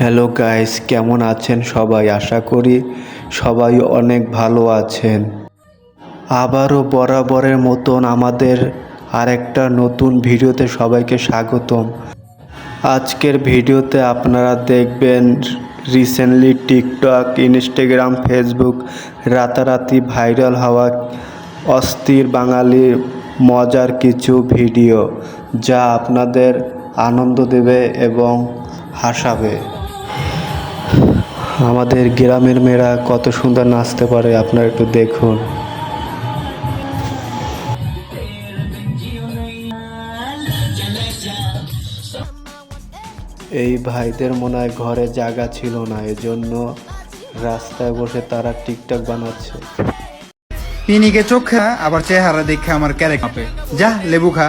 Hello guys কেমন আছেন সবাই? আশা করি সবাই অনেক ভালো আছেন। আবারও বরাবরের মতন আমাদের আরেকটা নতুন ভিডিওতে সবাইকে স্বাগতম। আজকের ভিডিওতে আপনারা দেখবেন রিসেন্টলি টিকটক ইনস্টাগ্রাম ফেসবুক রাতারাতি ভাইরাল হওয়া অস্থির বাঙালির মজার কিছু ভিডিও যা আপনাদের আনন্দ দেবে এবং হাসাবে। আমাদের গ্রামের মেয়েরা কত সুন্দর নাচতে পারে আপনারা একটু দেখুন। এই ভাইদের মনে হয় ঘরে জায়গা ছিল না এজন্য রাস্তায় বসে তারা টিকটক বানাচ্ছে। পিনিকে চোখ খা আবার চেহারা দেখে আমার ক্যারেক কাঁপে যা লেবু খা।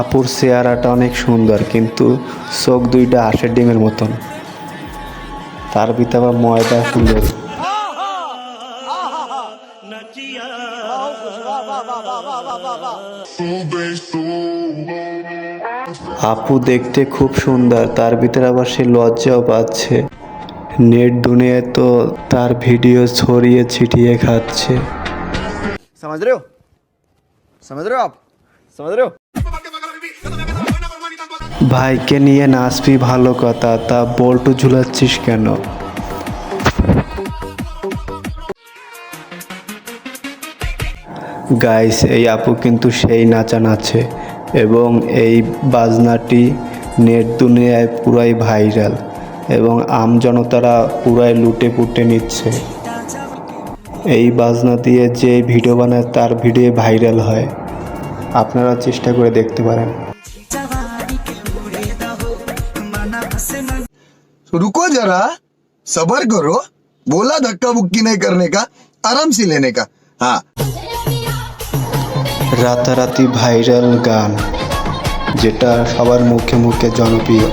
আপুর চেহারাটা অনেক সুন্দর কিন্তু চোখ দুইটা আশের ডিমের মতন। তার পিতা বা ময়দা ফুলের। আপু দেখতে খুব সুন্দর, তার ভিতরে আবার সে লজ্জাও পাচ্ছে। নেট দুনিয়ায় তো তার ভিডিও ছড়িয়ে ছিটিয়ে খাচ্ছে। সমাজ সমাজ আপ সমাজ ভাইকে নিয়ে নাচবি ভালো কথা, তা বল্টু ঝুলাচ্ছিস কেন? গাইস এই আপু কিন্তু সেই নাচা নাচে এবং এই বাজনাটি নেট দুনিয়ায় পুরাই ভাইরাল এবং আমজনতারা পুরাই লুটে পুটে নিচ্ছে। এই বাজনা দিয়ে যে ভিডিও বানায় তার ভিডিও ভাইরাল হয়। আপনারা চেষ্টা করে দেখতে পারেন। तो रुको जरा सबर करो बोला धक्का बुक्की नहीं करने का आराम से लेने का हाँ রাতারাতি ভাইরাল গান যেটা সবার মুখে মুখে জনপ্রিয়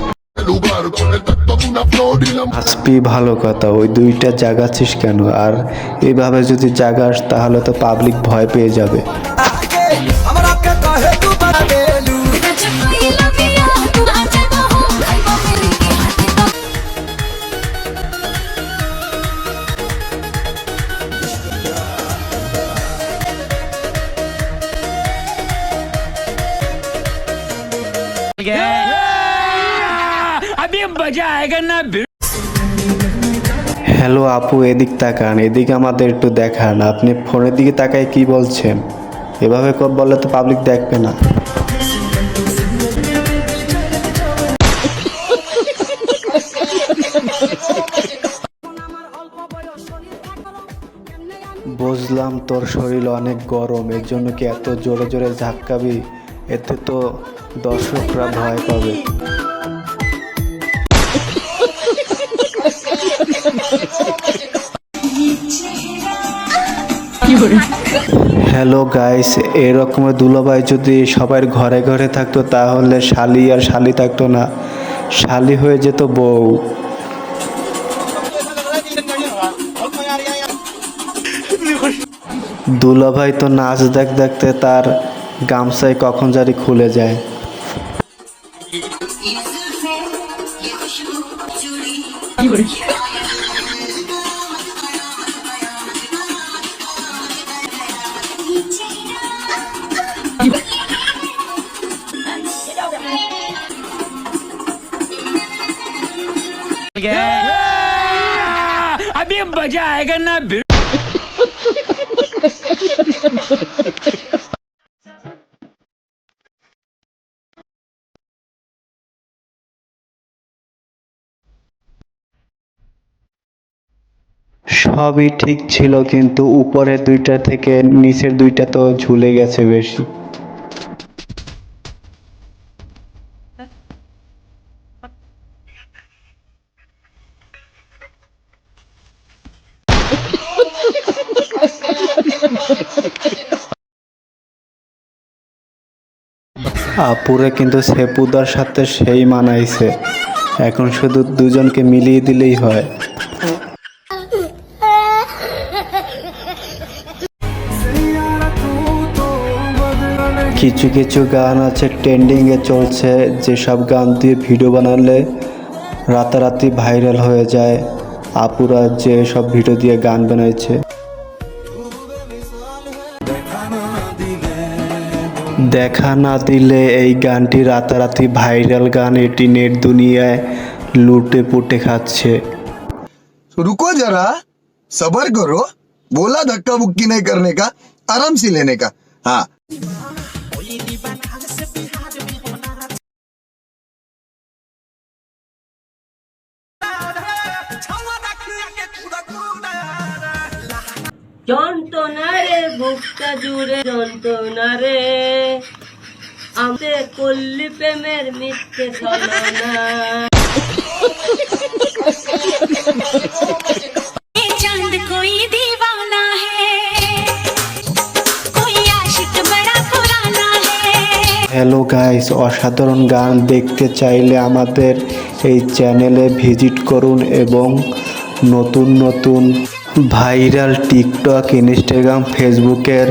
হাসপি ভালো কথা ওই দুইটা জাগাচ্ছিস কেন আর এইভাবে যদি জাগাস তাহলে তো পাবলিক ভয় পেয়ে যাবে मजा आएगा ना হ্যালো আপু এদিক তাকান এদিকে আমাদের একটু দেখান আপনি ফোনের দিকে তাকায় কি বলছেন এভাবে ক- বললে তো পাবলিক দেখবে না বুঝলাম তোর শরীর অনেক গরম এর জন্য কি এত জোরে জোরে ঝাক্কাবি এতে তো দর্শকরা ভয় পাবে হ্যালো গাইস এরকমের দুলাভাই যদি সবার ঘরে ঘরে থাকতো তাহলে শালি আর শালি থাকতো না। শালি হয়ে যেত বউ। দুলাভাই তো নাচ দেখ দেখতে তার গামছায় কখন জারি খুলে যায়। अभी मजा आएगा ना সবই ঠিক ছিল কিন্তু উপরের দুইটা থেকে নিচের দুইটা তো ঝুলে গেছে বেশি আপুরে কিন্তু সেপুদার সাথে সেই মানাইছে। এখন শুধু দুজনকে মিলিয়ে দিলেই হয়। কিছু কিছু গান আছে ট্রেন্ডিংয়ে চলছে, যেসব গান দিয়ে ভিডিও বানালে রাতারাতি ভাইরাল হয়ে যায়। আপুরা যে সব ভিডিও দিয়ে গান বানাইছে। দেখা না দিলে এই গানটি রাতারাতি ভাইরাল গান এটি নেট দুনিয়ায় লুটে পুটে খাচ্ছে रुको जरा सबर करो बोला धक्का बुक्की नहीं करने का आराम से लेने का हाँ যন্ত্রণা রে বুকটা জুড়ে যন্ত্রণা রে। আমাদের করলি প্রেমের মিথ্যে ছলনা। হ্যালো গাইস অসাধারণ গান দেখতে চাইলে আমাদের এই চ্যানেলে ভিজিট করুন এবং নতুন নতুন ভাইরাল টিকটক, ইনস্টাগ্রাম, ফেসবুকের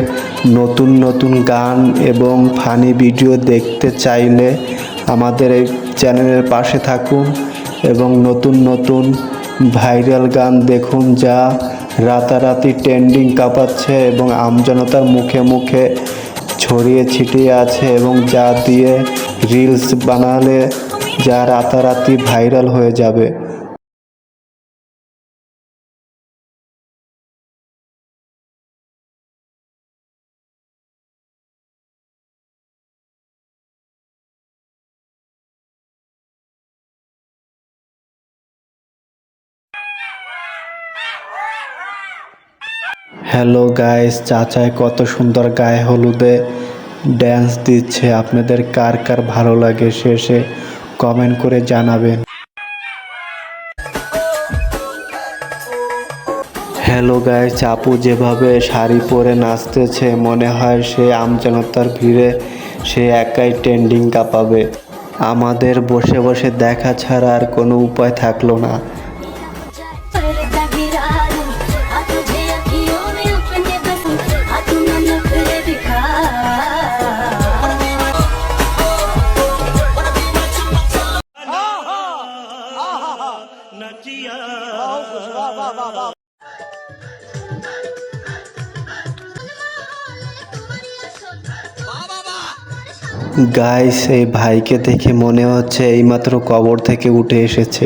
নতুন নতুন গান এবং ফানি ভিডিও দেখতে চাইলে আমাদের এই চ্যানেলের পাশে থাকুন এবং নতুন নতুন ভাইরাল গান দেখুন যা রাতারাতি ট্রেন্ডিং কাঁপাচ্ছে এবং আমজনতার মুখে মুখে ছড়িয়ে ছিটিয়ে আছে এবং যা দিয়ে রিলস বানালে যা রাতারাতি ভাইরাল হয়ে যাবে। হ্যালো গাইস চাচায় কত সুন্দর গায়ে হলুদে ড্যান্স দিচ্ছে। আপনাদের কার কার ভালো লাগে শেষে কমেন্ট করে জানাবেন। হ্যালো গাইস আপু যেভাবে শাড়ি পরে নাচতেছে, মনে হয় সে আমজনতার ভিড়ে সে একাই ট্রেন্ডিং কাঁপাবে। আমাদের বসে বসে দেখা ছাড়া আর কোনো উপায় থাকল না। গাইস এই ভাইকে দেখে মনে হচ্ছে এইমাত্র কবর থেকে উঠে এসেছে।